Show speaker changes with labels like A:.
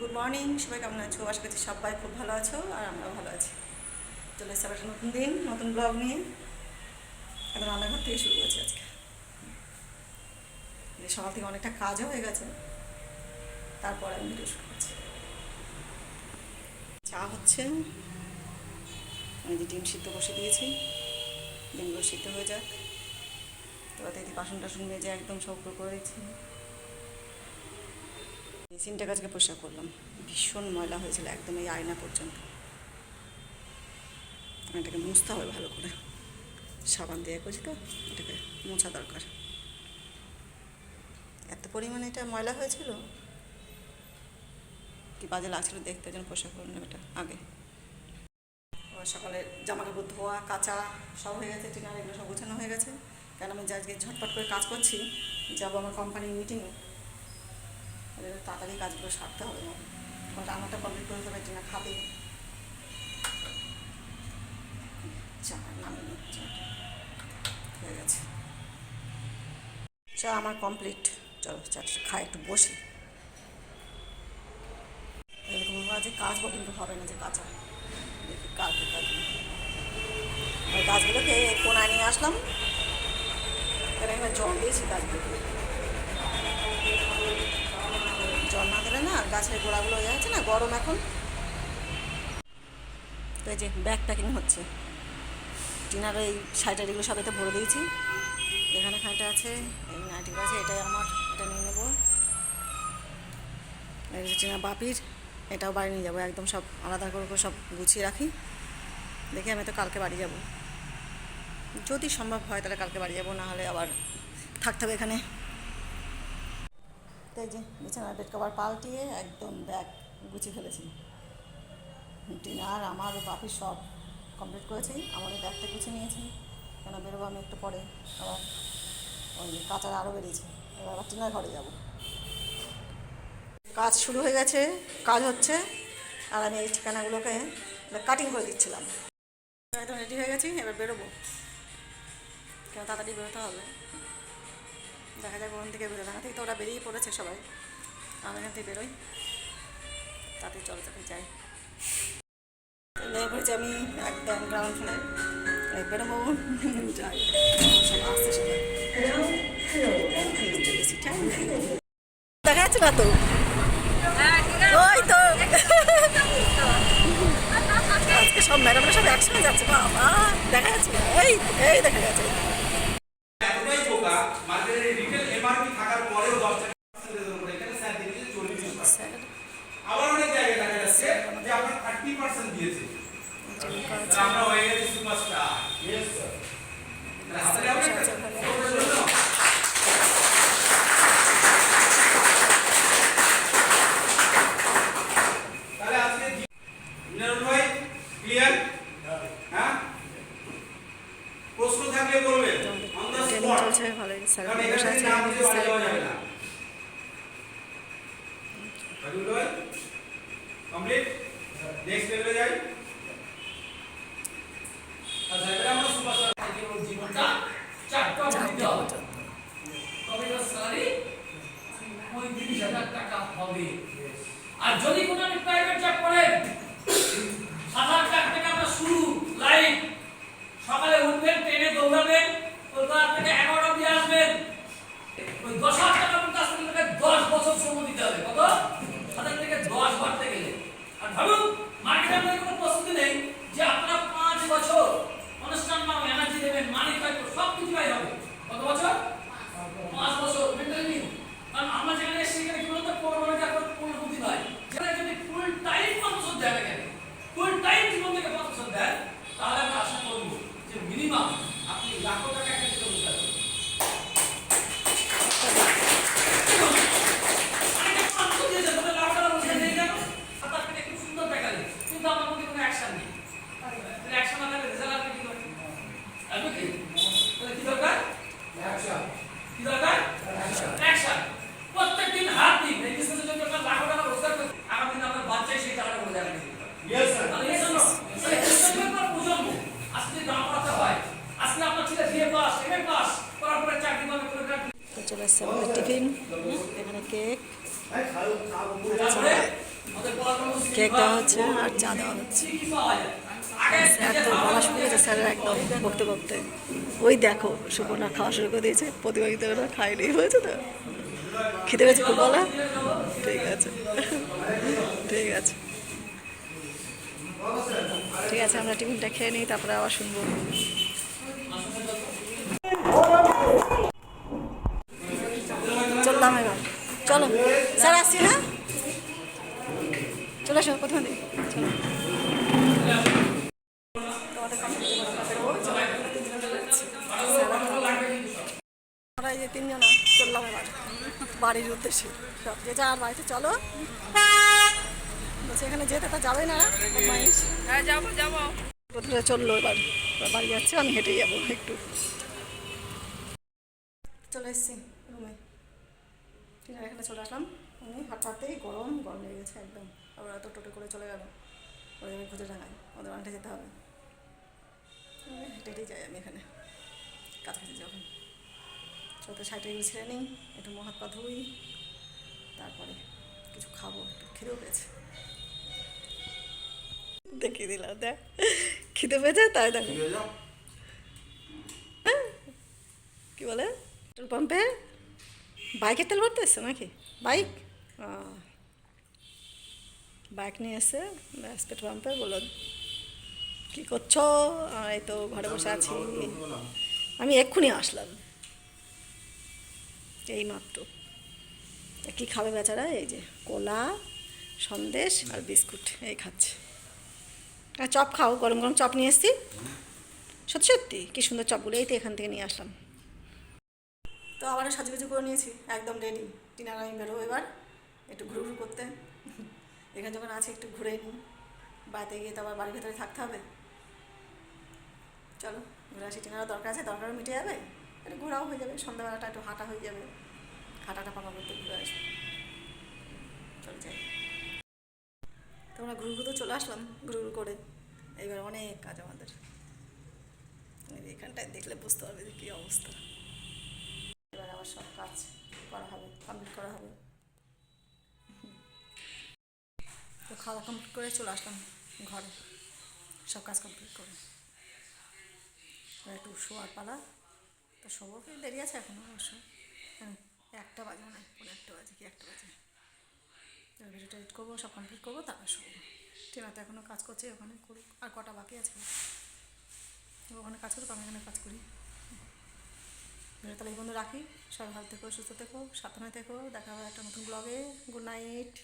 A: Good morning সবাই কেমন আছো? আশা করছি সবাই খুব ভালো আছো আর আমরাও ভালো আছি। চলে এসে একটা নতুন দিন, নতুন ব্লগ নিয়ে। এখন রান্নাঘর থেকে শুরু করছি আজকে। এই সকাল থেকে অনেকটা কাজও হয়ে গেছে। তারপর আমি ভিডিও শুরু করছি। চা হচ্ছে। আমি যে ডিম সিদ্ধ বসে দিয়েছি। ডিমগুলো সিদ্ধ হয়ে যাক। দিদি বাসন টাসন মেজে একদম সৌকো করে দিচ্ছি। মেশিনটাকে আজকে পরিষ্কার করলাম। ভীষণ ময়লা হয়েছিল একদম এই আয়না পর্যন্ত। এটাকে মুছতে হবে ভালো করে। সাবান দিয়ে করছি তো, এটাকে মোছা দরকার। এত পরিমাণে এটা ময়লা হয়েছিল? কি বাজে লাগছিল দেখতে যেন পরিষ্কার করে নেবে এটা আগে। সকালে জামা কাপড় ধোয়া, কাচা সব হয়ে গেছে, টিনার এগুলো সব গোছানো হয়ে গেছে। কেন আমি আজকে ঝটপট করে কাজ করছি, যাব আমার কোম্পানির মিটিংয়ে তাড়াতাড়ি কাজগুলো সারতে হবে। না কারণ রান্নাটা কমপ্লিট করে দেবে টিনা খাবে। চা চা। আমার কমপ্লিট চলো চাটা খাই, একটু বসি। এরকম যে কাজবো কিন্তু হবে না যে কাঁচা। দেখি কাজবো গাছগুলোকে কোনায় নিয়ে আসলাম। জল দিয়েছি গাছগুলোকে জল না দিলে না গাছের গোড়াগুলো হয়ে যাচ্ছে না, গরম এখন। তো এই যে ব্যাগ প্যাকিং হচ্ছে। টিনার এই শাড়িটারিগুলো সব এতে ভরে দিয়েছি। এখানে খাঁটা আছে, এই নাইটিগুলো আছে এটাই আমার, এটা নিয়ে নেব। এই যে বাপির, এটাও বাড়ি নিয়ে যাব, একদম সব আলাদা করে করে সব গুছিয়ে রাখি। দেখি আমি তো কালকে বাড়ি যাব। যদি সম্ভব হয় তাহলে কালকে বাড়ি যাব, না হলে আবার থাকতে হবে এখানে। তাই যে বিছানার বেড কভার পাল্টিয়ে একদম ব্যাগ গুছিয়ে ফেলেছি টিনার আমার বাপির সব কমপ্লিট করেছি আমার এই ব্যাগটা গুছিয়ে নিয়েছি। কেন বেরোবো আমি একটু পরে? আবার ওই কাঁচার আরও বেরিয়েছে। এবার আবার টিনার ঘরে যাব। কাজ শুরু হয়ে গেছে, কাজ হচ্ছে। আর আমি এই ঠিকানাগুলোকে কাটিং করে দিচ্ছিলাম। একদম রেডি হয়ে গেছি, এবার বেরোবো। কেন তাড়াতাড়ি বেরোতে হবে? দেখা যায় ওখান থেকে বেরোবে। না থেকে তো ওরা বেরিয়ে পড়েছে সবাই। আমি এখান থেকে বেরোই। তাড়াতাড়ি চলো তাড়াতাড়ি যাই। পড়েছি আমি একদম গ্রাউন্ড ফ্লোরে বেরোবো। যাই? দেখা যাচ্ছে না তো? ওই তো। আজকে সব ম্যাডামরা সব একসঙ্গে যাচ্ছে। বাবা, দেখা যাচ্ছে এই এই দেখা যাচ্ছে
B: এতটাই বোকা মার্কেটের রিটেল এমআরপি থাকার পরেও দশ টাকা পার্সেন্টেজের উপরে এখানে স্যার দিয়ে দিয়েছে চল্লিশ পার্সেন্ট
A: স্যার
B: আবার অনেক জায়গায় দেখা যাচ্ছে যে আপনার থার্টি পার্সেন্ট দিয়েছে তাহলে প্রশ্ন কমপ্লিট নেক্সট লেভেলে যাই আচ্ছা এবারে আমরা সুপারস্টার থেকে ওর জীবনটা চারটা দিতে হবে
C: তবে এর স্যালারি পঁয়ত্রিশ হাজার টাকা হবে আর যদি কোনো আপনি প্রাইভেট জব করেন সাত হাজার টাকা থেকে আপনার শুরু লাইফ সকালে উঠবেন ট্রেনে দৌড়াবেন, কলকাতা থেকে এগারোটা অব্দি আসবেন, ওই দশ হাজার টাকা কাছ থেকে দশ বছর সময় দিতে হবে, কত? হাজার থেকে দশ বাড়তে গেলে আর ভাবুন মার্কেটে আপনাদের কোনো প্রস্তুতি নেই যে আপনারা পাঁচ বছর অনুষ্ঠান বা এনার্জি দেবেন মানি পাইব সব কিছু পাই হবে কত বছর পাঁচ বছর মেন্টালি নিন কারণ আমরা যেখানে এসেছি সেখানে কি বলতো পরবর্তী আপনার পূর্ণ বুদ্ধি নয় যেখানে যদি ফুল টাইম পাঁচ বছর দেয় এখানে ফুল টাইম জীবন থেকে পাঁচ বছর দেয় তাহলে আমরা আশা করব যে মিনিমাম আপনি লাখো টাকা একটা দিতে বুঝতে পারবেন অনেকে পাঁচশো দিয়েছে, তবে লাখ টাকা বলছে নেই কেন? আর তার থেকে খুব সুন্দর দেখালে। কিন্তু আমার মধ্যে কোনো action নেই। তাহলে action না থাকলে result আসবে কি করে? আসবে কি? তাহলে কি দরকার? কি দরকার? Action. প্রত্যেকদিন হাত দিন এই business এর জন্য আপনার লাখো টাকা রোজগার করতে আগামী দিনে আপনার বাচ্চাই সেই টাকাটা করে দেবে
B: ইয়েস স্যার
C: তাহলে এই জন্য তাহলে প্রত্যেকবার প্রজন্ম আজকে যদি দাম করাতে হয় আজকে আপনার ছেলে বিএ পাস এমএ পাস করার পরে চাকরি পাবে করে দেবে।
A: তো চলে এসছে আমাদের টিফিন হুম, এখানে কেক
C: তারপরে ওদের বলার কোনো system
A: কেক দেওয়া হচ্ছে আর চা দেওয়া হচ্ছে। স্যার তো বলা শুরু করেছে স্যার একদম বকতে বকতে। ওই দেখো, সুপর্ণা খাওয়া শুরু করে দিয়েছে প্রতিযোগিতা ওরা খায়নি হয়েছে তো? খেতে পেয়েছে খুব বলা ঠিক আছে। ঠিক আছে। ঠিক আছে, আমরা টিফিনটা খেয়ে নিই, তারপরে আবার শুনব। চললাম এবার। চলো, স্যার আসছি না? চলে আসো প্রথমে চলো। আমরা এই যে তিনজন চললাম এবার। বাড়ির উদ্দেশ্যে। সব যে বাড়িতে চলো। বলছে এখানে যেতে তো যাবে না
D: হ্যাঁ যাব যাব।
A: কোথায় চলল এবার। বাড়ি যাচ্ছে আমি হেঁটে যাব একটু। চলে এসেছি রুমে। এখানে চলে আসলাম। আমি হাঁটতে গরম গরম লেগে গেছে একদম। আবার এত টোটো করে চলে গেল। ওদের আমি খুঁজে ডাঙাই ওদের অনেকটা যেতে হবে। হেঁটে হেঁটেই যাই আমি এখানে। কাছাকাছি যখন। সাইডে এগুলো ছেড়ে নিই একটু হাত পা ধুই তারপরে কিছু খাব একটু খিদেও পেয়েছে। দেখিয়ে দিলাম দেখ। খিদে পেয়েছে তাই দেখো। কি বলে? পেট্রোল পাম্পে? বাইকের তেল ভরতে এসছে নাকি? বাইক। বাইক নিয়ে এসে ব্যাস পেট্রোল পাম্পে বলল কী করছ? "আহ, এই তো ঘরে বসে আছি। আমি এক্ষুনি আসলাম। এই মাত্র। কী খাবে বেচারা? এই যে কলা সন্দেশ আর বিস্কুট এই খাচ্ছে। আর চপ খাও গরম গরম চপ নিয়ে এসছি। সত্যি সত্যি কী সুন্দর চপগুলো এই তো এখান থেকে নিয়ে আসলাম। তো আবারও সাজুগুজু করে নিয়েছি একদম রেডি টিনার আমি বেরোবো এবার একটু ঘুরু ঘুরু করতে। এখানে যখন আছে, একটু ঘুরে নিই। বাড়িতে গিয়ে তো আবার বাড়ির ভেতরে থাকতে হবে। চলো, ঘুরে আসি টিনারও দরকার আছে, দরকারও মিটে যাবে। একটু ঘোরাও হয়ে যাবে, সন্ধ্যাবেলাটা একটু হাঁটা হয়ে যাবে। হাঁটাটা পাকা করতে ঘুরে আসব। চলো যাই। তোমরা ঘুরু ঘুরু চলে আসলাম, ঘুরু ঘুরু করে। এবার অনেক কাজ আমাদের। এখানটায় দেখলে বুঝতে পারবে যে কী অবস্থা। এবার আবার সব কাজ করা হবে কমপ্লিট করা হবে। তো খাওয়া কমপ্লিট করে চলে আসলাম ঘরে। সব কাজ কমপ্লিট করে। একটু শোয়ার পালা। তো শোবো দেরি আছে এখনও অবশ্য। হ্যাঁ একটা বাজে মনে হয় একটা বাজে কি একটা বাজে। এবার ভিডিওটা করব, সব কমপ্লিট করব, তারপর শোবো। টিনা তো এখনও কাজ করছে, ওখানে করুক আর কটা বাকি আছে? ওখানে কাজ করুক, আমি এখানে কাজ করি। তাহলে এই বন্ধু রাখি। সবাই ভালো থেকো, সুস্থ থেকো, সাবধানে থেকো। দেখা হবে একটা নতুন ব্লগে গুড নাইট